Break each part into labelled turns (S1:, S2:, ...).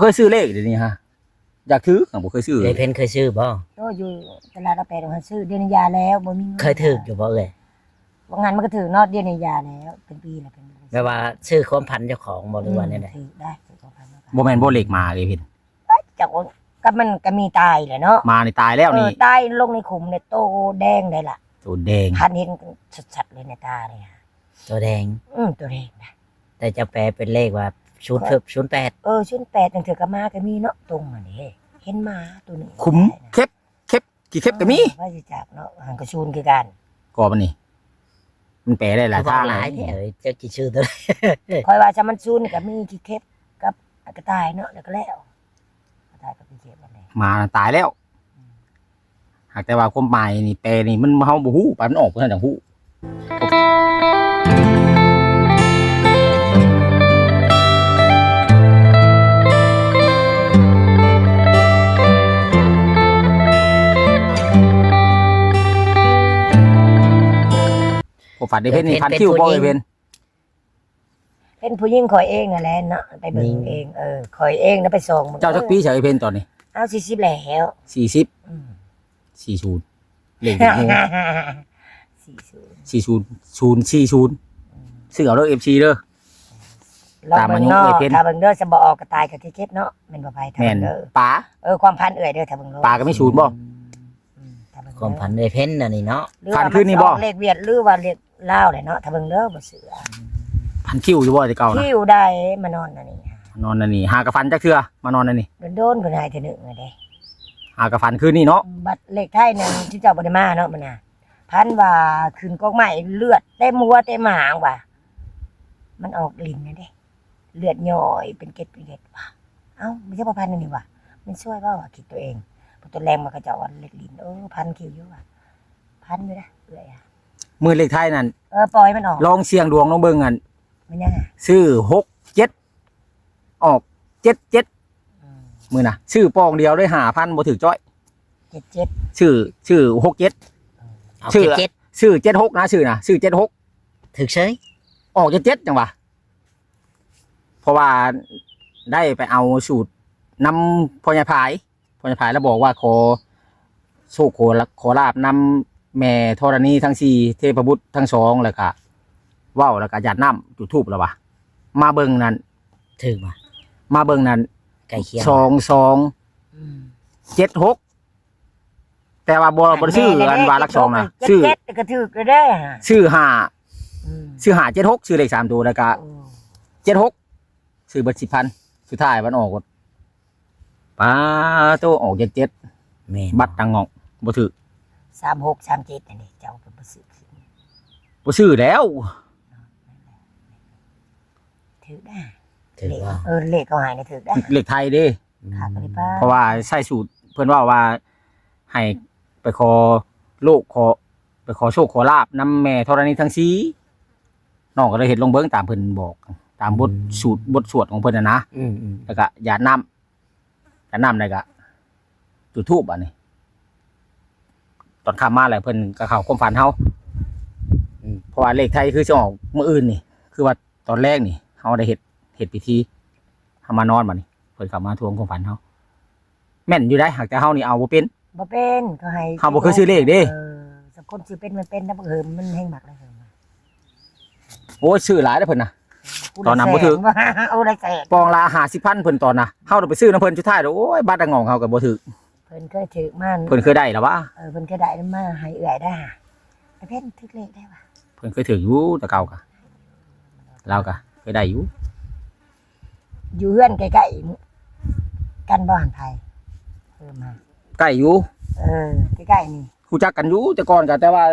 S1: เคยซื้อเลขเดี๋ยวนี้ฮะอยากถืออะบ่เคยซื้อ
S2: เอ้ยเพนเคยซื้อบ่
S3: โตอยู่ตลาดเราแปลงซื้อเดือนยาแล้วบ่มีเงิน
S2: เคยถืออยู่บ่เอ้ย
S3: ว่างานมันก็ถือเนอดเดือนยาแล้ว เป็นปีแล้วเป็นปี
S2: แม่ว่าซื้อความพันเจ้าของบ่หรือว่าแนวใด
S3: ถือได้ถือของพันแล้ว
S1: บ่แม่นบ่เลขมาเลยเพิ่น
S3: จากว่าก็มันก็มีตายแหละเนาะ
S1: มานี่ตายแล้ว
S3: เอ
S1: นี่
S3: อตายลงในขุมเนี่ยโตแดงได้ล่ะ
S1: ตัวแดง
S3: พันเห็นชัดๆเลยในตาเนี่ย
S2: ตัวแดง
S3: อืมตัวแดงนะ
S2: แต่จะแปลเป็นเลขว่า 0เพิ่ม08
S3: เออชุนแปดจังถือก็มาก็มีเนาะตรงอันนี้เห็นหมาตัวหนึง
S1: คุ้มเข็บเข็บกี่เข็บก็มี
S3: ว่าสิจากเนาะหันกระชูนคือกัน
S1: ก็มันนี่มันแปลได้หลาย
S2: คือ
S1: ทา
S2: ว่างหลายแท้เอ้ยเจ้ากี่ชื่อตัวใด
S3: คอยว่าจะมันชูนก็มีกี่เข็บกับกระต่ายเนาะแล้วก็แล้วกระต่ายกับกี่เข็บนั่นแหละ
S1: มาตายแล้ว หากแต่ว่าความหมายนี่แปลนี่มันเฮาบ่ฮู้ปานมันออกเพิ่นจังฮู้ ผมฝันได้เพิ่นนี่พันคิวบ่เอ้ยเพิ่น
S3: เป็นผู้หญิงคอยเองนั่นแหละเนาะไปเบิ่งเองเออคอยเองนะไปส่งมัน
S1: เจ้าจักปีเฉยเพิ่นตอนนี้
S3: เอาสี่สิบแล้ว
S1: 40
S3: อืม
S1: 40เลขอยู่
S3: สี่ศูนย์
S1: 40 040ซึ่งเอาเด้อ FC เด้อ
S3: ลอง
S1: ตาม
S3: เบิ่
S1: อางยุ
S3: เนาะ
S1: เลยเพิ่น
S3: ถ้าเบิ่งเด้อจะบ่ออกกระต่ายกับกี่เข็บเนาะแม่นบ่ไปถ้า
S1: แม่น
S3: เบิ่งเด้อ
S1: ป๋า
S3: เออความพันเอื่อยเด้อถ้าเบิ่งเด้อ
S1: ป๋าก็ไม่ศูนย์บ่
S3: อืมถ้าเบิ่ง
S2: ความพันเอ้ยเพนน่ะนี่เนาะ
S3: หรือ
S1: พั
S3: ว่านมั
S1: ขึ้นนี่บ่
S3: ออกเลขเวียดหรือว่าเลข ลาวเลยเนาะถ้าเบิ่งเด้อบ่เสือ
S1: พันคิวอยู่บ่แต่เก่านะ
S3: คิวได้มานอนอันนี้
S1: นอนนั่นนี่หากระฟันจักเทื่อมานอนนั่นนี่
S3: โดนๆเพิ่นให้เทื่อหนึงอะเด้
S1: หากระฟันคืนนี่เนาะ
S3: บัตรเลขไทยนั่นที่เจ้าบ่ได้มาเนาะมันน่ะพันว่าขึ้นกอกไม้เลือดเต็มหัวเต็มหางว่ะมันออกลิ้นนะเด้ เลือดย่อยเป็นเกล็ดเป็นเกล็ดว่ะเอ้าไม่ใช่ประพันธ์นั่นนี่ว่ะมันช่วยเปล่าวะคิดตัวเองพอตัวแรงมันก็จะวันเล็ดลิ้นเออพันคิวอยู่ว่ะพันอยู่นะเอื่อยอะ
S1: มือเลขไทยนั่น
S3: เออปล่อยมันออก
S1: ลองเสียงดวงลองเบิ่งอัน
S3: มันยังไง
S1: ซื้อ6 7ออก7 7
S3: อืม
S1: มื้อน่ะซื้อปองเดียวได้5,000บ่ถึกจ้อย
S3: เจ็ดเจ็ด
S1: ชื่อชื่อ6 7
S2: เอา
S1: ชื่อ
S2: เจ็ด
S1: ชื่อ76นะชื่อน่ะชื่อ76
S2: ถึกเฉย
S1: ออก77จังหวะเพราะว่าได้ไปเอาสูตรนำพ่อใหญ่พายพ่อใหญ่พายแล้วบอกว่าขอโชคขอละขอลาบนำ แม่ธรณีทั้งสี่เทพบุตรทั้งสองแล้วก็ว่าวแล้วก็หยาดน้ำจุดทูบแล้ววะมาเบิ่งนั้น
S2: ถึกมา
S1: มาเบิ่งนั้น
S2: ใกล้เคียง
S1: สองสอง
S3: อืม
S1: เจ็ดหกแต่ว่าบ่บ่ได้ชื่ออันวาลักสองนะ
S3: เจ็ด
S1: ชื่อ
S3: เจ็ดก็ถือก็ได้ฮะ
S1: ชื่อห้า
S3: อืม
S1: ชื่อห้าเจ็ดหกชื่อเลขสามตัวแล้วก็
S3: โอ้
S1: เจ็ดหกชื่อเบัตรสิบพันสุดท้ายมันออกว่าป้าโตออกเจ็ดเจ็ด
S2: แม่น
S1: บัตรตังงอกบ่ถือ
S3: สามหกสามเจ็ดอันนี้เจ้าเป็นประสิทธิ์
S1: บ่ชื่อแล้ว
S3: ถือได้
S2: ถึก
S3: เลข
S2: ว่า
S3: เออเลขเขาใหายในถือได้
S1: เลขไทยเด้
S3: ขาดไปป้า
S1: เพราะว่าใช่สูตรเพื่อนว่าว่าให้ไปขอโลกขอ ไปขอโชคขอลาบนำแม่ธรณีทั้งสีน้องก็เลยเห็นลงเบิ้งตามเพิ่นบอก ตามบทสูตรบทสวดของเพิ่นนะนะ
S2: อืมอืม
S1: แล้วก็หยาดน้ำหยาดน้ำอะไรก็จุดทูบอะนี่ ตอนข้ามมาอะไรเพิ่นก็เข้าความฝันเฮา
S2: อืม
S1: เพราะว่าเลขไทยคือจะออกมื้ออื่นนี่ คือว่าตอนแรกนี่เฮาได้เฮ็ดเฮ็ดพิธีเฮามานอนบัดนี้เพิ่นเข้ามาทวงความฝันเฮาแม่นอยู่ได้หากแต่เฮานี่เอาบ่เป็น
S3: บ่เป็นเขาให้
S1: เขาบ่เคยซื้อเลขเด้
S3: เออสักคนซื้อเป็นมันเป็นนะบักเหิมมันแห้งหมักเลยเหิม
S1: โอ้ยซื้อหลายเด้อเพิ่นน่ะตอนนั้นบ่ถือ
S3: เอาได้แสน
S1: ปองละ50,000เพิ่นตอนน่ะเฮาต้องไปซื้อน้ำเพิ่นสุดท้ายแล้วโอ้ยบัตรดังงองเฮาก็บ่ถูก
S3: เพิ่นเคยถือมัน
S1: เพิ่นเคยได้แล้ววะ
S3: เออเพิ่นเคยได้มาให้เอื่อยได้ไอ้เพิ่นทึกเลขได้ป่ะ
S1: เพิ่นเคยถืออยู่แต่เก่าก็เราก็เคยได้อยู่
S3: อยู่เฮือนใกล้ๆกันบ่หันไทยเออมา
S1: ใกล้อยู่
S3: เออใกล้ๆนี่
S1: รู้จักกันอยู่แต่ก่อนก็แต่ว่า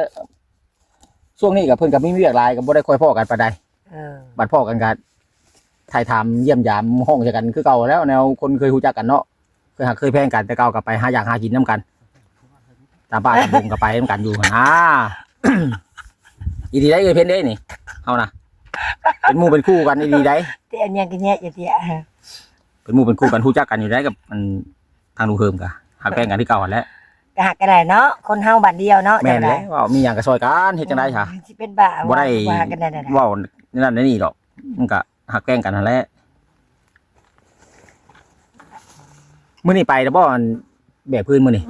S1: ช่วงนี้ก็เพิ่นก็มีเวียกหลายก็บ่ได้ค่อยพ้อกันปานใด
S3: เออ
S1: บัดพ้อกันก็ถ่ายทำเยี่ยมยามห้องใส่กันคือเก่าแล้วแนวคนเคยรู้จักกันเนาะ เคยหักเคยแพงกันแต่เก่าก็ไปหาอยากหากินนํกัน ตามบ้านตามวงก็ไปนํกันอยู่หั่นนะ อีดีได้เอ้ยเพิ่นเด้นี่เฮานะเป็นหมู่เป็นคู่กันอีดีได้
S3: เตี้ยเนี่ยกินเนี่ยอย่าเตี้ย
S1: เป็นหมู่เป็นคู่กันรู้จักกันอยู่ได้กับมันทางลูกเฮิมกะหักแป้งกันที่เก่าหั่นแหล้ว
S3: ก็หักกันได้เนาะคนเฮาบัดเดียวเนาะ
S1: แม่น
S3: จัง
S1: เล
S3: ได๋
S1: ยว่ามีอย่างกระซอยกันเฮ็ดจังได๋ค่ะ
S3: สิเป็นบ้า
S1: บ่ได้
S3: ว่ากันได้ได้
S1: เว้านั่นนั่นนี่ดอกมันก็หักแป้งกันนั่นแหละ มื้อนี้ไปแล้วบ่อันแบกพื้นมื้อนี้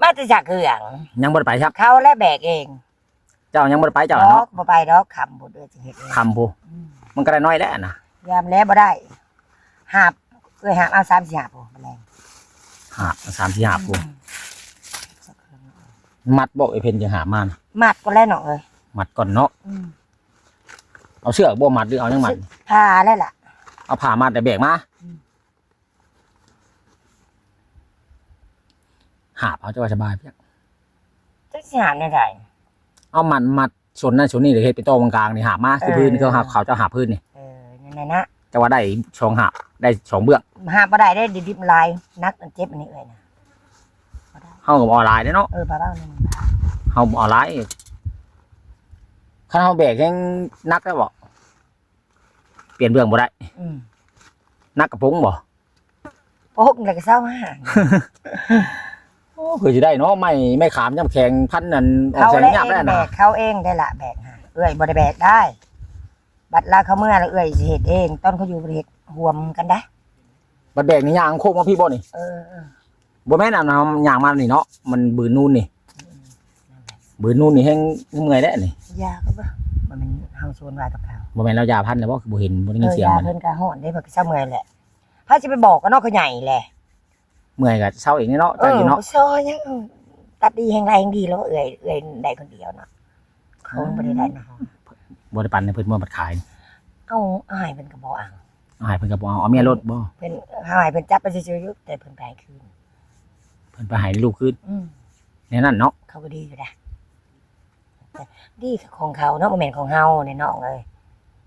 S3: มาแต่จากเกือง
S1: ยังบ่ได้ไปครับ
S3: เขาและแบกเอง
S1: เจ้ายังบ่ได้ไปเจ้า
S3: ดอ
S1: เนาะ
S3: กบ่ไปดอกคำบ่เด้อสิเฮ็ดเอง
S1: คำพูมันก็ได้น้อยแล้วนะ
S3: ยามแล้วบ่ได้หาบเอ้ยหาบเอา3 4หาบโอ้แมลง
S1: หาบสามสี่หาบพูมัดบอกไอ้เพนจะหามานะ
S3: มัดก็แล้วเนาะเอ้ย
S1: มัดก่อนเนาะ
S3: อืม
S1: เอาเชือกบ่มัดหรือเอายังมัด
S3: พาแล้วล่ะ
S1: เอาผ้ามัดแต่แบกมา
S3: อืม
S1: หาบเอาจะว่าสบายเพียง
S3: จักสิหาบได้ได
S1: เอามันมัดชนนั่นชนนี่เดี๋ยวเฮ็ดเป็นโต๊ะกลางๆนี่หาบมาคือ
S3: เออ
S1: พื้นเขาหาบเขาเจะหาบพื้นนี่
S3: เออนั่นน่ะนะ
S1: จะว่าได้สองหาบได้สองเบื้อง
S3: หาบบ่ได้ได้ดิบๆลายนักมันเจ็บอันนี้เอ้ยนะบ่ได้
S1: เฮากับออนไลน์เด้อเนาะ
S3: เออบ่าเบ้านั่น
S1: เฮาออนไลน์คันเฮาแบกแห้งนักแล้วบ่เปลี่ยนเบื้องบ่ได้
S3: อืม
S1: นักกระปุงบ่
S3: โอ้แล้วก็เศร้ามา
S1: โอ้คือสิได้เนาะไม่ไม่ขามย่ำแข็งพันนั่นออก
S3: เขา
S1: แสง
S3: และ
S1: ยับ
S3: เอ
S1: ได้
S3: งแบ
S1: นะ
S3: กเขาเองได้ละแบกหาเอ้ยบ่ได้แบกได้ บัดลาเขาเมื่อแล้วเอ้ยสิเฮ็ดเองตอนเขาอยู่ประเทศห่วมกันได้
S1: บัดแบกนี่ย่างโคกมาพี่บ่นี่
S3: เออเออ
S1: บ่แม่นอันเอาย่างมานี่เนาะมันบืนนู่นนี่ บืนนู่นนี่แฮงเมื่อยแล้วนี่
S3: ยาก็บ่มันเป็นเฮาชวนว่ากับเขา
S1: บ่แม่นเรายาพันแล้วบ่คือบ่เห็นบ่ได้ยิน
S3: เออ
S1: เสียง
S3: ยา
S1: มัน
S3: เพิ่นก็ฮ้อนได้เพิ่นก็เศร้าเมื่อยแหละถ้าสิไปบอกก็นอกเขาใหญ่แหละ
S1: เมื่อยก็เช้าเองนี่เนาะ
S3: เอ
S1: ใจ
S3: อ
S1: อยู่เนาะ
S3: ซอยยังเออตัดดีแห่งไรแห่งดีแล้วเอ้ยเอ้ยได้คนเดียวเนาะเขาบ่ได้ได้เนาะ
S1: บ่ได้ปันให้เพิ่นมาบัดขาย
S3: เอาเอาให้เพิ่นก็บ่เอา
S1: เอาให้เพิ่นก็บ่เอาเอาเมียรถบ่
S3: เพิ่นเอาให้เพิ่นจับไปซื่อๆอยู่แต่เพิ่นไปคืน
S1: เพิ่นไปให้ลูกคืน
S3: อืม
S1: แน่นั่นเนาะ
S3: เขาก็ดีอยู่นะแต่ดีของเขาเนาะบ่แม่นของเฮาเนี่ยน้องเอ้ย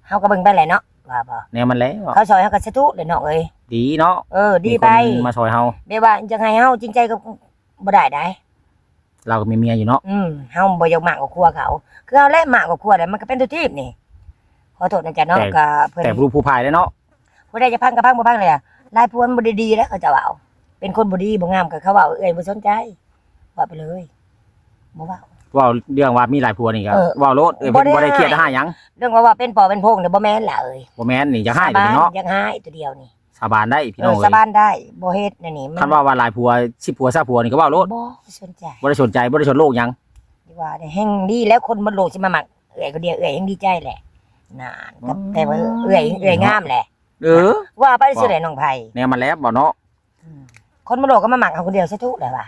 S3: เฮาก็เบิ่งไปแหละเนาะว่าบ่
S1: แนวมันแล้ว
S3: เขาซอยเฮาก็สะทุเลยน้องเอ้ย
S1: ดีเนาะ
S3: เออ ดีไป
S1: มีคนมาซอยเฮา
S3: เดี๋ยวว่าจังให้เฮาจริงใจก็บ่ได้ได้
S1: เราก็มีเมียอยู่เนาะ
S3: อืมเฮาบ่อยากมากกว่าครัวเขา คือเฮาแลมากกว่าครัวแต่มันก็เป็นตัวทีบนี่ ขอโทษนะจ๊ะเนาะก็เพิ่น
S1: แต่ผู้ผู้พายได้เนาะ
S3: ผู้ใดจะพังก็พังบ่พังเลยอะลายพวนบ่ได้ดีแล้วเขาจะเอาเป็นคนบ่ดีบ่งามก็เขาเว้าเอ้ยบ่สนใจว่าไปเลยบ่เว้า
S1: เว้าเรื่องว่ามีหลายผัวนี่ก็
S3: เออ
S1: เว้าโลดเอ้ย
S3: บ่
S1: เพิ่น
S3: ได้
S1: บ่ได้เครียดหาหยัง
S3: เรื่องว่าว่าเป็นปอเป็นพงเนี่ยบ่แม่นล่ะเอ้ย
S1: บ่แม่นนี่จะให้
S3: สา
S1: เด้
S3: บา
S1: อนเนาะ
S3: ยังหายตัวเดียวนี่
S1: สาบานได้พี่
S3: เอ
S1: น้อง
S3: อ
S1: เอ้
S3: สายบานได้บ่เฮ็ดนั่นนี่มั
S1: คันว่าว่าหลายผัวสิบผัวซาผัวนี่ก็เว้าโลด
S3: บ่สนใจ
S1: บ่ได้สนใจบ่ได้สนโลกหยัง
S3: ดีว่าได้แห่งดีแล้วคนบนโลกสิมามักเอ้ยก็เดียวเอ้ยยังดีใจแหละนานก็แต่ว่าเอ้ยเอ้ยงามแหละ
S1: เออ
S3: ว่าไปสิได้น้องไผ
S1: แนวมันแล้วบ่เนาะ
S3: อืมคนบนโลกก็มามักเอาคนเดียวซะทุกเลยว่ะ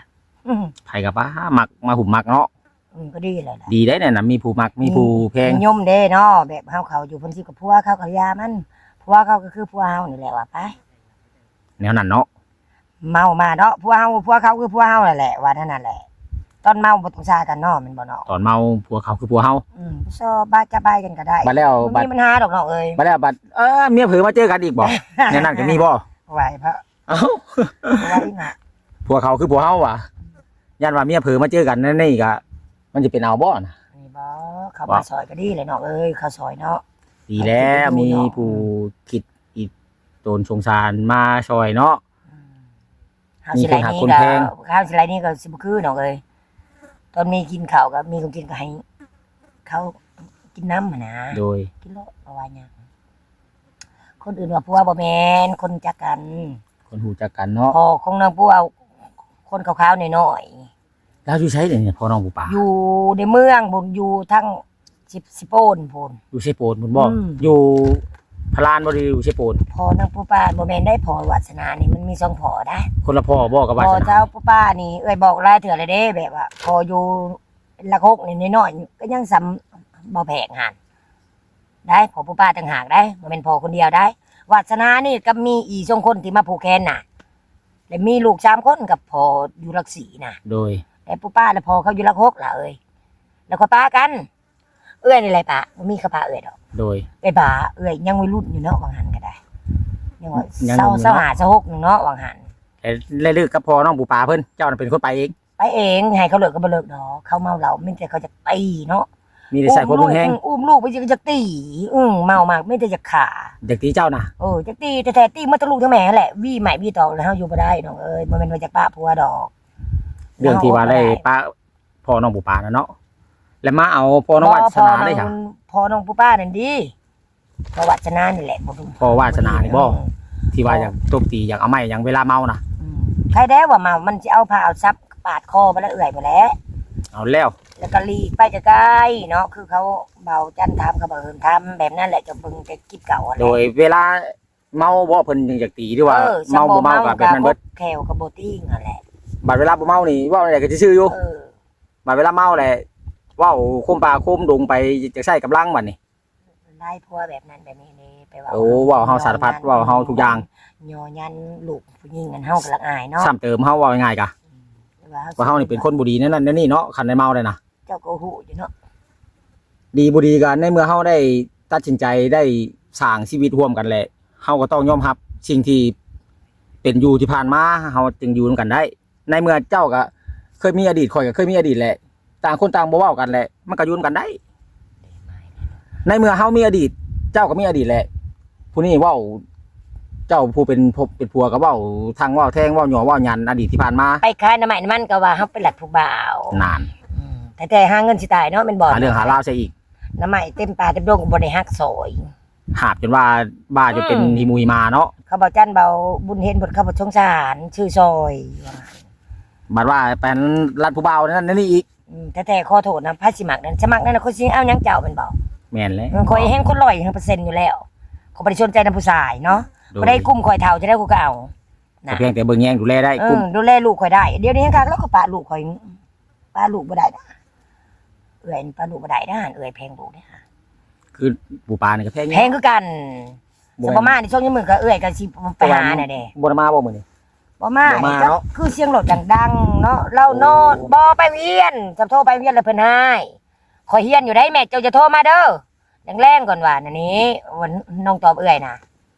S3: อืม
S1: ไผกับป้ามักมาหุ่มมักเนาะ
S3: อืมก็ดีเลยล่ะ
S1: ดีได้เนี่ยนะมีผู้มักมีผู้แพง
S3: นิยมเด้เนาะแบบเฮาเขาอยู่เพิ่นสิกับผัวเขากับยามัน ผัวเขาก็คือผัวเฮานี่แหละว่าไป
S1: แนวนั้นเนาะ
S3: เมามาเนาะผัวเฮาผัวเขาคือผัวเฮานั่นแหละว่าเท่านั้นแหละ ตอนเมาบ่ต้องซากันเนาะแมันบ่เนาะ
S1: ตอนเมาผัวเขาคือผัวเฮา
S3: อืมซอบ้าจะบายกันก็ได้
S1: บัดแล้ว
S3: บ่
S1: บัด
S3: มีปัญหาดอกเนาะเอ้ย
S1: บัดแล้วบัดเออเมียเผือมาเจอกันอีกบ่แนวนั้นก็มีบ่
S3: ไหวพระ
S1: เอ้า
S3: ไหวเนาะ
S1: ผัวเขาคือผัวเฮาว่ะยันว่าเมียเผือมาเจอกันนั่นนี่ก็มันจะเป็นเอาบ่นะ
S3: นี่บ่เขามาซอยก็ดีเลยเนาะเอ้ยเขาซอยเนาะ
S1: ดีแล้วมีผู้คิดอีกโตนสงสารมาช่วยเนาะ
S3: อืมเฮาสิไร
S1: มีคนหา
S3: นี่
S1: คน
S3: ก็
S1: แพง
S3: เฮาสิไรนี่ก็สิบ่คือเนาะเอ้ยตอนมีกินข้าวก็มีคนกินก็ให้เขากินน้ำอะนะ
S1: โดย
S3: กินโลประว่าหยังคนอื่นว่าผัวบ่แม่นคนจักกัน
S1: คนหูจักกันเนาะ
S3: พอของนางผัวเอาคนขาวๆน้อย
S1: แล้วอยู่ใช้เนี่ยพ่อน้องผู้ป่า
S3: ๆอยู่ในเมืองบุญอยู่ทั้ง สิบสิโปนพุ่น
S1: อยู่เชโปนคุณบ่
S3: อืม
S1: อยู่พลานบ่ได้อยู่เชโปน
S3: พอนางผู้ป้าบ่แม่นได้พอวาสนานี่มันมีสองพอได้
S1: คนละพ่อบ่กับ
S3: พ
S1: ว่า
S3: อ
S1: ชนะ
S3: เจ้าผู้ป้านี่เอ้ยบอกหลายเถื่อเลยเด้แบบว่าพออยู่ละหกนี่น้อยๆก็ยังสำบ่แพงหันได้พอผู้ป้าต่างหากได้บ่แม่นพอคนเดียวได้ วาสนานี่ก็มีอีสองคนที่มาผูกแขนน่ะแล้วมีลูกสามคนกับพออยู่รักสีน่ะ
S1: โดย
S3: แต่ผู้ป้าแล้วพอเขาอยู่รักหกล่ะเอ้ยแล้วก็ป้ากัน เอื้อยนี่แหละป้าบ่มีเขาป้าเอื้อยดอก
S1: โดย
S3: เอ้ยป้าเอื้อยยังวัยรุ่นอยู่เนาะวางหันก็ได้ยังว่า
S1: ยัง
S3: เศร้า
S1: หนุ่มอยู่
S3: เศร้า
S1: เนาะ
S3: หาเศร้าหกหนึ่งเนาะวางหัน
S1: แต่เลยลึกกับพ่อน้องผู้ป่าเพิ่นเจ้าน่ะเป็นคนไปเอง
S3: ไปเองให้เขาเลิกก็บ่เลิกดอกเขาเมาเหล้าไม่แต่เขาจะตีเนาะ
S1: มีแต่ใส่ความรุนแรง
S3: อุ้มลูกไปจะจะตีอืมเมามากไม่แต่จะขา
S1: เด็กตีเจ้าน่ะ
S3: เออจะตีแต่แต่ตีมาตะลูกทั้งแม่แหละวี่ใหม่วี่ต่อแล้วเฮาอยู่บ่ได้น้องเอ้ยบ่แม่นว่าจะป้าผัวดอก
S1: เรื่องที่ว่าได้ป้าพ่อน้องผู้ป่าน่ะเนาะ แล้วมาเอาพ่อน้องวาสนาได้จ้ะ
S3: พอน้องผู้ป้านั่นดีพอวัสนานี่แหละบ่รู้
S1: พ่อวาสนานี่บ่ที่ว่าอยากตบตีอยากเอาไม้อย่างเวลาเมาน่ะ
S3: อืมใครได้ว่ามา มันจะเอาผ้าเอาซับปาดคอมาแล้วเอื่อยไปแล้ว
S1: เอาแล้ว
S3: แล้วก็ลีกไปจะใกล้เนาะคือเขาเบาจันทำเขาบอกเฮิมทำแบบนั้นแหละจะเบิ่งจะกิบเก่าอะไร
S1: โดยเวลาเมาบ่เพิ่นจึงอยากตีหรือว่า
S3: เออ
S1: เมาบ่เมากับแบบนั้นเบิด
S3: แควกับโบติ้งนั่นแหละ
S1: บัดเวลาบ่เมานี่เว้าอะไรก็ซื่อๆอยู่
S3: เออ
S1: บัดเวลาเมาแหละเว้าคุมปลาคุมดงไปจะใช้กับลังบัดนี่
S3: ไล่พัวแบบนั้นแบบนี้นี่ไปว่า
S1: โอ้เว้าเฮาสารพัดเว้าเฮาทุกอย่าง
S3: ยอยันลูกผู้หญิงกันเฮากับลักอายเนาะ
S1: ซ้ำเติมเฮาเว้าง่ายๆกะว่าเฮานี่เป็นคนบ่ดีนั่นนั่นนี่เนาะคันได้เมาเลยนะ
S3: เจ้าก็หูอยู่เนาะ
S1: ดีบ่ดีกันในเมื่อเฮาได้ตัดสินใจได้สร้างชีวิตร่วมกันแหละเฮาก็ต้องยอมรับ สิ่งที่เป็นอยู่ที่ผ่านมาเฮาจึงอยู่ร่วมกันได้ ในเมื่อเจ้าก็เคยมีอดีตข่อยก็เคยมีอดีตแหละ ต่างคนต่างบ่เว้ากันแหละ มันก็อยู่ร่วมกันได้ ในเมื่อเฮามีอดีต เจ้าก็มีอดีตแหละ ผู้นี้เว้า เจ้าผู้เป็นพบเป็นผัวก็เว้าทางเว้าแทงเว้าหยอเว้าหยันอดีตที่ผ่านมา
S3: ไปขายน้ำมันมันก็ว่าเฮาเป็นหลัดผู้บ่าวนา
S1: น
S3: อืมแต่แต่หาเงินสิตายเนาะเป็นบ่
S1: หาเรื่องหาราวใช่อีก
S3: น้ำมันเต็มปลาเต็มดงก็บ่ได้ฮักซอย
S1: หาบจนว่าบ้าจนเป็น
S3: อืม
S1: หิมุยมาเนาะ
S3: เขาบอกจันเบาบุญเห็นบทเขาบอกสงสารชื่อซอยว่างั้น
S1: บัดว่าเป็นรัดผู้เบานั่นนั่นนี่อีก
S3: อืมแต่แต่ขอโทษนะพระสิมักนั้นสมัครนั้นนะคนสิเอาหยังเจ้าเป็นเบา
S1: แม่นเลย
S3: คอยแห้งคนลอยแห้งเปอร์เซ็นต์อยู่แล้วเขาบ่ได้สนใจนำผู้ชายเนาะ
S1: โดย
S3: บ่ได้กุ้มคอยเท่าจะได้กูก็เอา
S1: แต่เพียงแต่เบิ่งแยงดูแลได้
S3: เอก
S1: ลุ่ม
S3: อดูแลลูกคอยได้ เดี๋ยวนี้คักแล้วก็ปาลูกคอยปาลูกบ่ได้นะเอื้อยปาลูกบ่ได้นะเอื้อยแพงลูกเด้อ
S1: คือปูปลานี่ก็แพง
S3: แพงคือกันสประมาณในช่วงนี้มึงก็เอื้อยก็สิไปหาน่ะเด้
S1: บ่ได้มาบ่มื้อนี้
S3: บ่มา
S1: บ่มาเนาะ
S3: คือเสียงรถดังๆเนาะเล่าโนดบ่ไปเวียนจะโทรไปเวียนแล้วเพิ่นให้ขอยเฮียนอยู่ได้แม่เจ้าจะโทรมาเด้อแรงๆก่อนว่าอันนี้วันน้องตอบเอื้อยน่ะ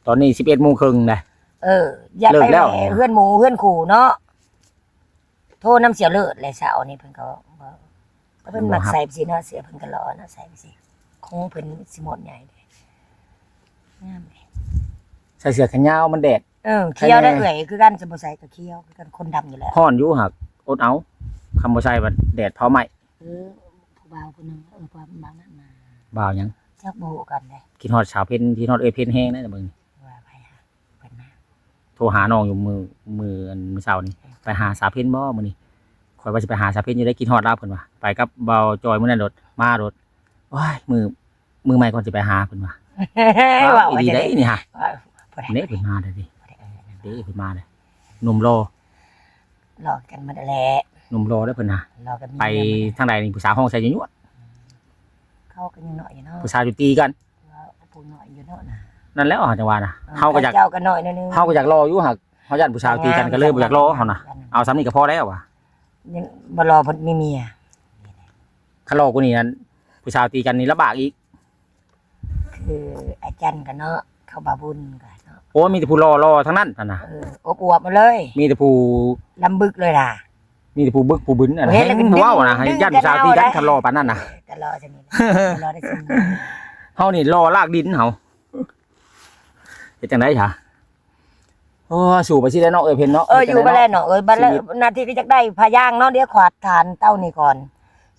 S1: ตอนนี้11:30นครึ่งนะ
S3: เออ อย่า
S1: เลิ
S3: ไป
S1: กแล้ว
S3: แหเฮือนหมูเฮือนขู่เนาะโทรน้ำเสียเลิศเลยเสาร์นี่เพิ่นก็บ่ก็เพิ่นมักใส่ไปสิเนาะเสียเพิ่นก็รอเนาะใส่ไปสิคงเพิ่นสิหมดใหญ่เด้งามเลย
S1: ใส่เสื้อแขนยาวมันแดด
S3: เออเคี้ยวได้
S1: ใครแน่
S3: เอื้อยคือกันจะบ่ใส่ก็เคี้ยวคือกันคนดำอยู่แล้ว
S1: ฮ้อนอยู่หักอดเอาคำบ่ใส่ว่าแดดเผาไหม้
S3: เออผู้บ่าวผู้หนึงเออผู้บ่าวนั้นมา
S1: บ่าวหยัง
S3: จักโบกันเลย
S1: กินฮอดสาวเพิ่นกินฮอดเอ้ยเพิ่นแฮงนะแต่มึง
S3: ว่าไปหาเพิ่นมา
S1: โทรหาน้องอยู่มือมืออันมื้อเช้านี่ไปหาสาวเพิ่นบ่มื้อนี้ข่อยว่าสิไปหาสาวเพิ่นอยู่ได้กินฮอดลาวเพิ่นว่าไปกับเบาจอยมื้อนั้นรถมารถว้ายมือมือใหม่ก่อนสิไปหาเพิ่นว่า
S3: ว่า
S1: อี
S3: ว่า
S1: ดี
S3: จะ
S1: ได้
S3: ได้
S1: นี่ฮะ
S3: ว่าบ่ได้
S1: เด้เพิ่นมาได้ดิ เด้เพิ่นมาได้หนุ่มรอ
S3: หลอกกันมาแหละ
S1: หนุ่มรอได้อเพิ่นน่ะ
S3: หลอกกัน
S1: ไปทางใดนี่ผู้สาวห้องใส่อยู่ยวด
S3: เข้ากันยังหน่อยอยู่เนาะ
S1: ผู้สาวอยู่ตีกัน
S3: ว่าผู้หน่อยอยู่เนาะนะ
S1: นั่นแหล้วจังว่าน่ะเฮาก็อยาก
S3: เจ้ากันหน่อยนึง
S1: เฮาก็อยากรออยู่หักเฮาย่านผู้สาวตีกันก็เลยบ่อยากรอเฮาน่ะเอาซ้ำนี่ก็พอแล้วว่ะ
S3: ยังบ่รอเพิ่นมีเมีย
S1: คันรอกูนี่นั้นผู้สาวตีกันนี่ลำบากอีก
S3: คืออาจารย์กันเนาะเข้าบาบุญกันเนาะ
S1: โอ้มีแต่ผู้รอรอทั้งนั้นนั่นน่ะ
S3: เอออบอวบมาเลย
S1: มีแต่ผู้
S3: ลำบึกเลยล่ะ
S1: มีแต่ผู้บึกผู้บึนอันนั้น
S3: เห็นแล้วก็
S1: แฮงว้าวนะ
S3: ดึง
S1: ย่านผู้สาวตีกัน
S3: ดึงกันเอา
S1: คันรอปานนั้นน่ะ
S3: แต่รอจะนี่รอได้สิ
S1: เฮานี่รอลากดินเฮาเฮ็ดจังได๋ซะโอ้สู่ไปสิได้เนาะเอ้ยเพิ่นเนาะ
S3: เอออยู่บ้านแลเนาะเออบ้านแลนาทีก็จักได้พายางเนาะเดี๋ยวขวาดทานเต้านี่ก่อน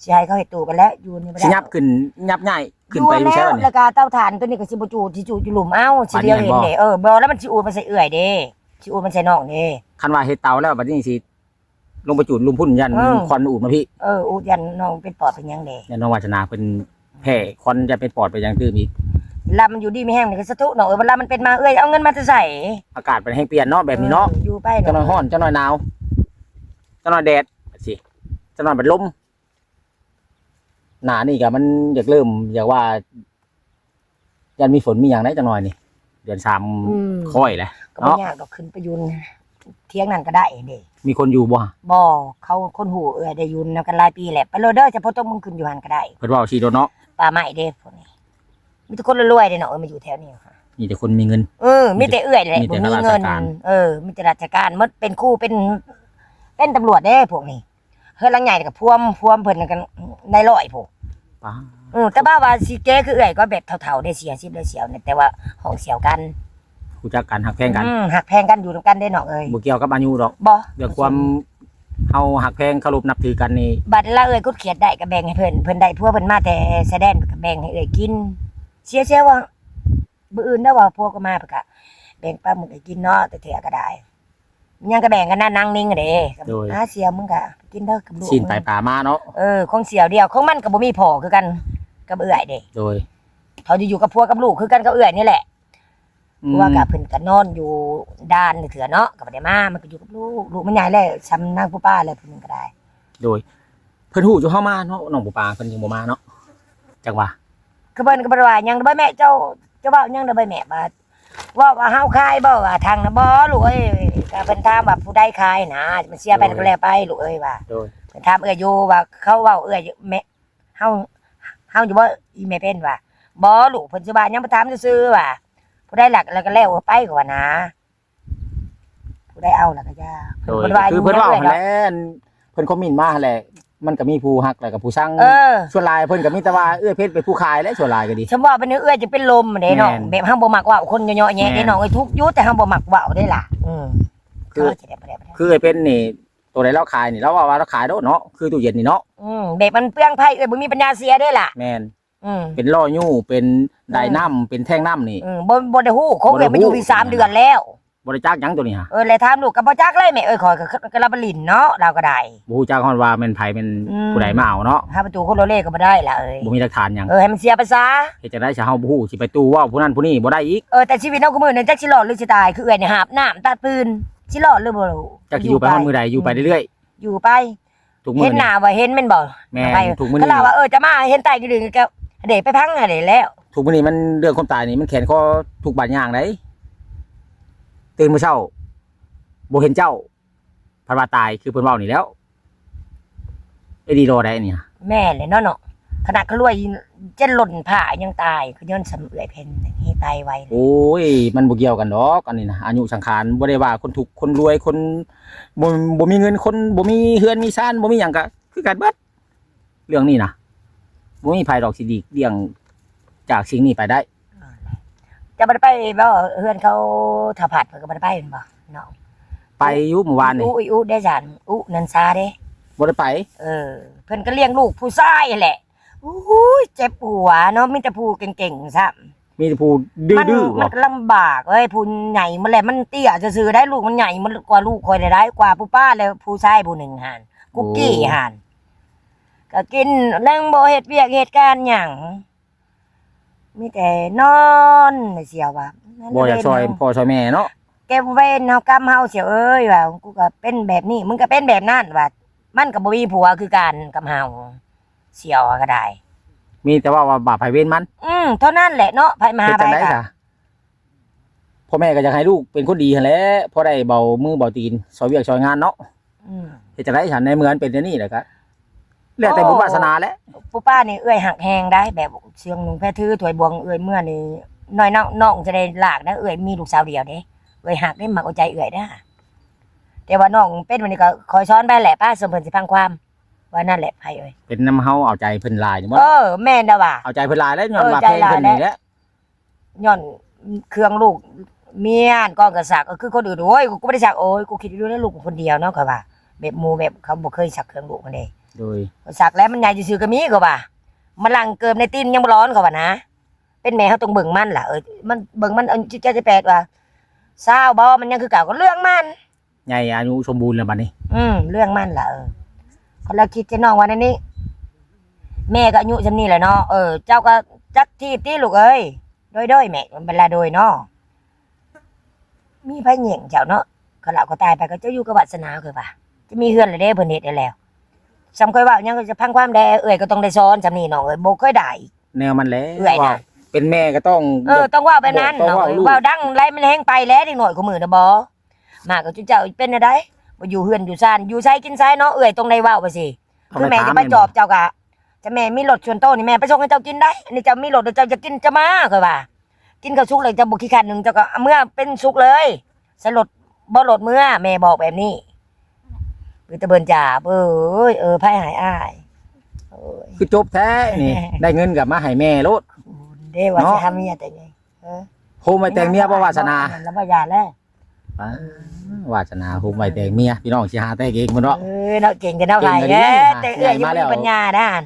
S3: สิให้เขาเฮ็ดตู้กันแล้วอยู่นี่บ่
S1: สิ
S3: ได้
S1: ยับขึ้นยับง่าย ขึ้น
S3: อยู่
S1: ไปอยู่
S3: แล้
S1: ใช่
S3: ว
S1: ป่ะเนี่
S3: แล้
S1: ยว
S3: ก็เต้าถ่านตัวนี้ก็สิบ่จูดสิจูดอยู่หลุมเอ้าสิเดียวเห็นเด้เออบ่แล้วมันสิอูดมันใส่เอื่อยเด้สิอูดมันใส่น่องเด้
S1: คันว่าเฮ็ดเตาแล้วบัดนี้สิลงไปจุดลุมพุ่นยัน
S3: เออ
S1: ควันอูดมาพี่
S3: เอออูดยันน้องเป็นปอดเป็นหยังเด้
S1: ยันน้องวาชนาเป็นแพ้ควันจะเป็นปอดไปอยังตื้มอีก
S3: ลำมันอยู่ดีไม่แห้งนี่ก็สะทุเนาะเออเวลามันเป็นมาเอ้ยเอาเงินมาจะใส่
S1: อากาศเป็นแห้งเปลี่ยนเนาะแบบนี้เนาะ
S3: อออยู่ไป
S1: เจ้าหน่อยร้อนเจ้าหน่อยหนาวเจ้าหน่อยแดดสิเจ้าหน่อยเป็นลม หนานี่ก็มันอยากเริ่ม อยากว่ายันมีฝนมีอย่างไรจังหน่อยนี่ เดือนสาม
S3: อืม
S1: ค่อยแหละ
S3: ก็ไม่ยากดอกขึ้นไปยุนเที่ยงนั่นก็ได้เด้
S1: มีคนอยู่บ่
S3: บ่เขาคนหูเอ้ยได้ยุนนำกันหลายปีแหละไปเลยเด้อเฉพาะต้องมึงขึ้นอยู่หันก็ได้
S1: เพิ่นว่าชีโดนเนาะ
S3: ป่าไม้เด้พวกนี้มีแต่คนรวยๆเด้เนาะเออมาอยู่แถวนี้ค่ะ
S1: มีแต่คนมีเงิน
S3: เออมีแต่เอื้อยแหละ
S1: มีแต่
S3: บ่มี
S1: ราช
S3: เงิน
S1: การ
S3: เออมีแต่ราชการหมดเป็นครู่เป็น เป็นตำรวจเด้พวกนี้ เฮือนหลังใหญ่กับพวมพวมเพิ่นกันในร้อยพวก
S1: ป้า
S3: เออแต่บ้าว่าสิเก้คือเอื้อยก็แบบเท่าๆได้เสียสิบได้เสียวเนี่ยแต่ว่าห้องเสียวกัน
S1: รู้จักกันหักแพงกัน
S3: อืมหักแพงกันอยู่นำกันได้เนาะเอ้ย
S1: บ่เกี่ยวกับอายุดอก
S3: บ่
S1: เรื่องความเฮาหักแพงเคารพนับถือกันนี่
S3: บัดละเอ้ยกุดเขียดได้ก็แบ่งให้เพิ่นเพิ่นได้พวกเพิ่นมาแต่แสดงก็แบ่งให้เอ้ยกิน เสียเสียว่ามื้ออื่นเด้อว่าพวกก็มาปะกะแบ่งปลาหมึกให้กินเนาะแต่เถียก็ได้ ยังก็แบ่งกันนะนางนิ่งอะเด้
S1: โดย
S3: อาเสียมึงก็กินเด้อกับลูก
S1: ชินไปปลามาเนาะ
S3: เออของเสียวเดียวของมันก็บ่มีพอคือกันกับเอื้อยเด้
S1: โดย
S3: เขาจะอยู่กับพัวกับลูกคือกันกับเอื้อยนี่แหละเพราะว่ากับเพิ่นก็นอนอยู่ด้านเถื่อเนาะก็บ่ได้มามันก็อยู่กับลูกลูกมันใหญ่แล้วซ้ำนางผู้ป้าแล้วเพิ่นก็ได้
S1: โดย เพิ่นฮู้อยู่เฮามาเนาะน้องปูปลาเพิ่นยังบ่มาเนาะจังหวะ
S3: คือเพิ่นก็บ่ได้ว่าหยังเด้อบ่แม่เจ้าเจ้าเว้าหยังเด้อบ่แม่ว่า ว่าว่าเฮาขายบ่ว่าทางนะบ่ลูกเอ้ยก็เพิ่นถามว่าผู้ใดขายนะมันเสียไปก็แล้วไปลูกเอ้ยว่า
S1: โดย
S3: เพิ่นถามเอื้อยอยู่ว่าเขาเว้าเอื้อยอยู่แม่เฮาเฮาอยู่บ่อีแม่เป็นว่าบ่ลูกเพิ่นสิว่าหยังบ่ถามซื่อๆว่าผู้ใดหลักแล้วก็แล้วไปก็ว่านะผู้ใดเอาแล้วก็อย่า
S1: โดย
S3: เพิ่นว่า
S1: คือเพิ่นเว้า
S3: อยู่
S1: หั่น
S3: แห
S1: แห
S3: ละ
S1: ละเพิ่นคอมเมนต์มาหั่นแหละ มันก็มีผู้ฮักแล้วก็ผู้ชัง
S3: เออ
S1: ส่วนหลายเพิ่นก็มีแต่ว่าเอื้อเพชรเป็นผู้ขายและส่วนหลายก็ดี
S3: ฉันว่าเป็นเนื้อเอื้อยจะเป็นลมเด้เนาะ
S1: แม่น
S3: แบบห้างบ่มักเว่าคนเยอะๆแยะ
S1: แม่น
S3: เด้น้องไอ้ทุกข์อยุแต่ห้างบ่มักเว่าได้ล่ะ อืม
S1: คือ
S3: ก็จะได้บ่ได้บ่ได้
S1: คือไอ้เป็นนี่ตัวใดเราขายนี่เราว่าว่าเราขายโดดเนาะคือตู้เย็นนี่เนาะ
S3: อืมแบบมันเปลืองไผเอ้ยบ่มีปัญญาเสียได้ล่ะ
S1: แม่น
S3: อืม
S1: เป็นล่อยู่เป็นไดน้ำเป็นแท่งน้ำนี่
S3: อืมบ่บ่ได้ฮู้คง
S1: บ่ได้
S3: เอ้ยมาอยู่
S1: ฮู้
S3: พี่สามเดือนแล้ว
S1: บริจาคหยังตัวนี้ฮะ
S3: เออเลยถามลูกก็บ่จักเลยแม่เอ้ยขอยก็ก็รับลินเนาะเราก็ได้
S1: บ่ฮู้จักฮอดว่าเป็นไผเป็น
S3: อืม
S1: ผู้ใดมาเอาเนาะ
S3: หาประตูคนโลเล่ก็บ่ได้ล่ะเอ้ย
S1: บ่มีหลักฐานหยัง
S3: เออให้มันเสียไปซะ
S1: เฮ็ดจังได๋ซะเฮาบ่ฮู้สิไปตู้เว่าผู้นั้นผู้นี้บ่ได้อีก
S3: เออแต่ชีวิตเฮาก็มื้อนึงจักสิรอดหรือสิตายคือเอ้ยนี่หาบน้ำตัดปืนสิรอดหรือบ่รู้
S1: จักสิอยู่ไปฮอดมื้อใดอยู่ไปเรื่อย
S3: อยู่ไป
S1: ๆทุกมื้
S3: เห็
S1: อน
S3: ห
S1: นี่
S3: น้าว่าเห็นแม่นบ่
S1: แม่น
S3: ไป
S1: ทุกมื้อ
S3: เขา
S1: นี้
S3: เล่าว่าเออจะมาเห็นตายกี่ดึงก็เด็กไปพังอะไรแล้ว
S1: ทุกมื้อนี้มันเรื่องความตายนี่มันแขนคอทุกบาดอย่างได ตื่นมื้อเช้าบ่เห็นเจ้าพันว่าตายคือเพิ่นเว้านี่แล้วไอ้ดีรอได้เนี่ย
S3: แม่เลยเนาะเนาะขนาดเขารวยเจ็ดหล่นผ่ายังตายคือย้อนสำเอื่อยเพนเฮตายไวเลย
S1: โอ้ย มันบ่เกี่ยวกันดอกอันนี้นะอายุสังขารบ่ได้ว่าคนทุกข์คนรวยคนบ่บ่มีเงินคนบ่มีเฮือนมีซ่านบ่มีหยังก็คือกันเบิดเรื่องนี้นะบ่มีภัยดอกสิดีเลี่ยงจากสิ่งนี้ไปได้
S3: จะบ่ได้ไปบ่เฮือนเขาถ้าผัดเพิ่นก็บ่ได้ไปเห็นบ่เนาะ
S1: ไปอยู่เมื่อวานนี่
S3: อู้อีอู้ได้จานอู้นันซาเด้
S1: บ่ได้ไป
S3: เออ เพิ่นก็เลี้ยงลูกผู้ชายแหละอู้ยเจ็บหัวเนาะมีแต่ผู้เก่งๆซ้ํ
S1: มีแต่ผู้ดื้
S3: มัน
S1: อๆ
S3: มั
S1: บ่
S3: นก็ลำบากเอ้ยผู้ใหญ่มันแหละมันเตี้ยจะซื้อได้ลูกมันใหญ่มันกว่าลูกคอยได้ได้กว่าผู้ป้าแล้วผู้ชายผู้หนึ่งหันกุ๊กกี้หันก็กินแรงบ่เฮ็ดเวียกเหตุการณ์หยัง มีแต่นอนเสียวว่า
S1: บ่อยากช่วยพ่อช่วยแม่เนาะ
S3: แกเว้นเฮากรรมเฮาเสียวเอ้ยว่ากูก็เป็นแบบนี้มึงก็เป็นแบบนั้นว่ามันก็บ่มีผัวคือกันกับเฮาเสียวก็ได้
S1: มีแต่ว่าว่าบาปภัยเวรมัน
S3: อืมเท่านั้นแหละเนาะไผมา
S1: เฮ็ด
S3: ไผ
S1: จังได๋
S3: ก็
S1: ซะพ่อแม่ก็อยากให้ลูกเป็นคนดีหั่นแหละพอได้เบามือเบาตีนซอยเวียกซอยงานเนาะ
S3: อืม
S1: เฮ็ดจังได๋ฉันในเมืองเป็นอย่างนี้แหละครับ แล้วแต่บุญวาสนาแหละ
S3: ปูป้านี่เอื้อยหักแหงได้แบบเชียงหนุ่งแพ้ถือถวยบวงเอื้อยเมื่อนี่น้อยน้องน้องจะได้ลากนะเอื้อยมีลูกสาวเดียวเด้เอื้อยหักได้มักเอาใจเอื้อยได้อแต่ว่าน้องเป็นวันนี้ก็คอยซ้อนไปแหละป้าสมเพิ่นสิพังความว่านั่นแหละไผเอ้ย
S1: เป็นน้ำเฮาเอาใจเพิ่นหลายนี่บ่
S3: เออแม่นดะว่า
S1: เอาใจเพิ่นหลายแล้วย้อน
S3: เออ
S1: ว่า
S3: ใจ
S1: เพลง
S3: หลาย
S1: เพิ่นนี่แหละ
S3: ย้อนเครื่องลูกเมียนก้อนกระสักก็คือคนอื่นโอ้ยกูบ่ได้สักโอ้ยกูคิดดูแลลูกกูคนเดียวเนาะก็ว่าแบบหมู่แบบเขาบ่เคยสักเครื่องลูกมันเด้
S1: โดย
S3: สักแล้วมันใหญ่ซื่อๆก็มีก็ว่ามันลังเกิมในตีนยังบ่ร้อนก็ว่านะ เป็นแม่เขาต้องเบิ่งมันล่ะเออมันเบิ่งมันจิตใจจะแปดว่าเศร้าบ่มันยังคือเก่าก็เรื่องมัน
S1: ใหญ่อายุสมบูรณ์แล้วบัดนี้
S3: อืมเรื่องมันล่ะเออคนเราคิดจะน้องวันนี้ แม่ก็อายุจำนี้แหละเนาะเออเจ้าก็จักที่ที่ลูกเอ้ยโดยโดยแม่มันเป็นลาโดยเนาะมีไผเหย่งเจ้าเนาะเขาเล่าก็ตายไปก็เจ้าอยู่กับวาสนาคือว่าจะมีเฮือนเลยเด้เพิ่นเฮ็ดได้แล้ว สำเคยว่ายังก็จะพังความแดเอ้ยก็ต้องได้ซ้อนจำนี้น้องเอ้ยบ่เคยได้อีก
S1: แนวมันแล้ว
S3: เอื้อยน่ะ
S1: ว่าเป็นแม่ก็ต้อง
S3: เออต้องว่าไปนั้น
S1: ต้อง
S3: เนาะ
S1: ว่าลูก
S3: ว่าดังไรมันแห้งไปแล้วนิดหน่อยก็มือนะบอมากับจุเจ้าเป็นอะไรบ่อยู่เฮือนอยู่ซ่านอยู่ไสกินไสเนาะเอื่อยตรงใดเว้าไปสิคือแม่จะไปจอบเจ้ากะจะแม่มีรถชวนโตนี่แม่ไปส่งให้เจ้ากินได้อันนี้เจ้ามีรถเดี๋ยวเจ้าจะกินจะมาเคยว่า กินกับสุกเลยเจะบุกขี้ขันหนึ่งเจ้าก็เอาเมื่อเป็นสุกเลยสลดบ่ลดเมื่อแม่บอกแบบนี้ ปือตะเบินจ่าเอ้ยเออไพ่หายอ้ายโอ้ย
S1: คือจบแท้นี่ ได้เงินกลับมาให้แม่โลด
S3: เด้ว่า
S1: เนาะ
S3: สิทำเมียแต่ไงเออ
S1: โฮมไว้แต่งเมียบ่วาสนา
S3: แล้วบ่ยาแล้ว
S1: ป้าวาสนาโฮมไว้แต่งเมียพี่น้องสิหาแต่งเองบ่เนาะ
S3: เออเนาะเก่งกันเนาะไผ
S1: เก่งกันดี
S3: เอ้ย
S1: นะ
S3: แต่เอื้อย
S1: ใหญ่
S3: ยัง
S1: มา
S3: บ่
S1: แล้
S3: มี
S1: ว
S3: ปัญญาด้าน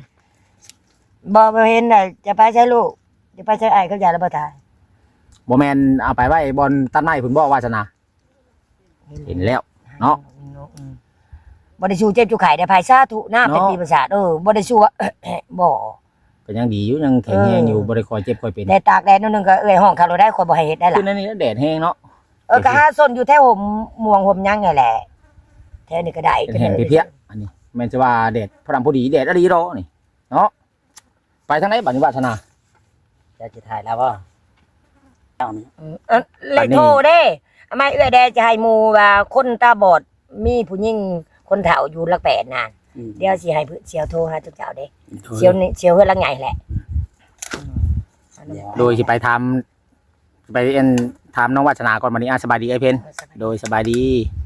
S3: บ่บ่เห็นน่ะจะไปใช้ลูกจะไปใช้อ้ายเขาอย่าแล้วบ่ตาย
S1: บ่แม่นเอาไปไว้บอนตันไม้เพิ่นบ่วาสนา เห็นแล้ว
S3: ห
S1: เนาะ
S3: อืม บ่ได้ชูเจ็บจูไข่ได้ภายสาธุหน้าเป็น
S1: เนาะ
S3: ปีประสาทเออบ่ได้ชูว่าบ่
S1: ก็ยังดีอยู่ยังแข็งแรงอยู่
S3: เออ
S1: บ่ได้คอยเจ็บคอยเป็น
S3: ได้ตากแดดนิดนึงก็เอ้ยห้องคาร์โรได้คนบ่ให้เฮ็ดได้
S1: คื
S3: ล่ะ
S1: อนั่นนี่แดดแห้งเนาะ
S3: เออก็หาส้นอยู่แถวห่มม่วงห่มหยังไงแหละแถวนี้ก็ได้
S1: เป็นแห้งเพี้ยๆอันนี้แม่นจะว่าแดดพอดำพอดีแดดอะดีรอนี่เนาะไปทางไหนบัดนี้วาสนา
S2: เจ้าจะถ่ายแล้วบ่เจ้านี่
S3: เออเออเลยโทรเด้ทำไมเอื้อยแดจะให้หมู่ว่าคนตาบอดมีผู้หญิง คนเฒ่าอยู่ลักแปดนาน
S2: อืม
S3: เดี๋ยวสิให้เพิ่นเสียวโทรหาทุกเจ้าเด้
S2: โทร
S3: เสียวนี่เสียวเฮือนหลังใหญ่แหละ
S2: เดี๋ยว
S1: โดยสิไปทำไปเอ็นถามน้องวาสนาก่อนวันนี้อะสบายดีไอ้เพนโดยสบายดี
S3: ส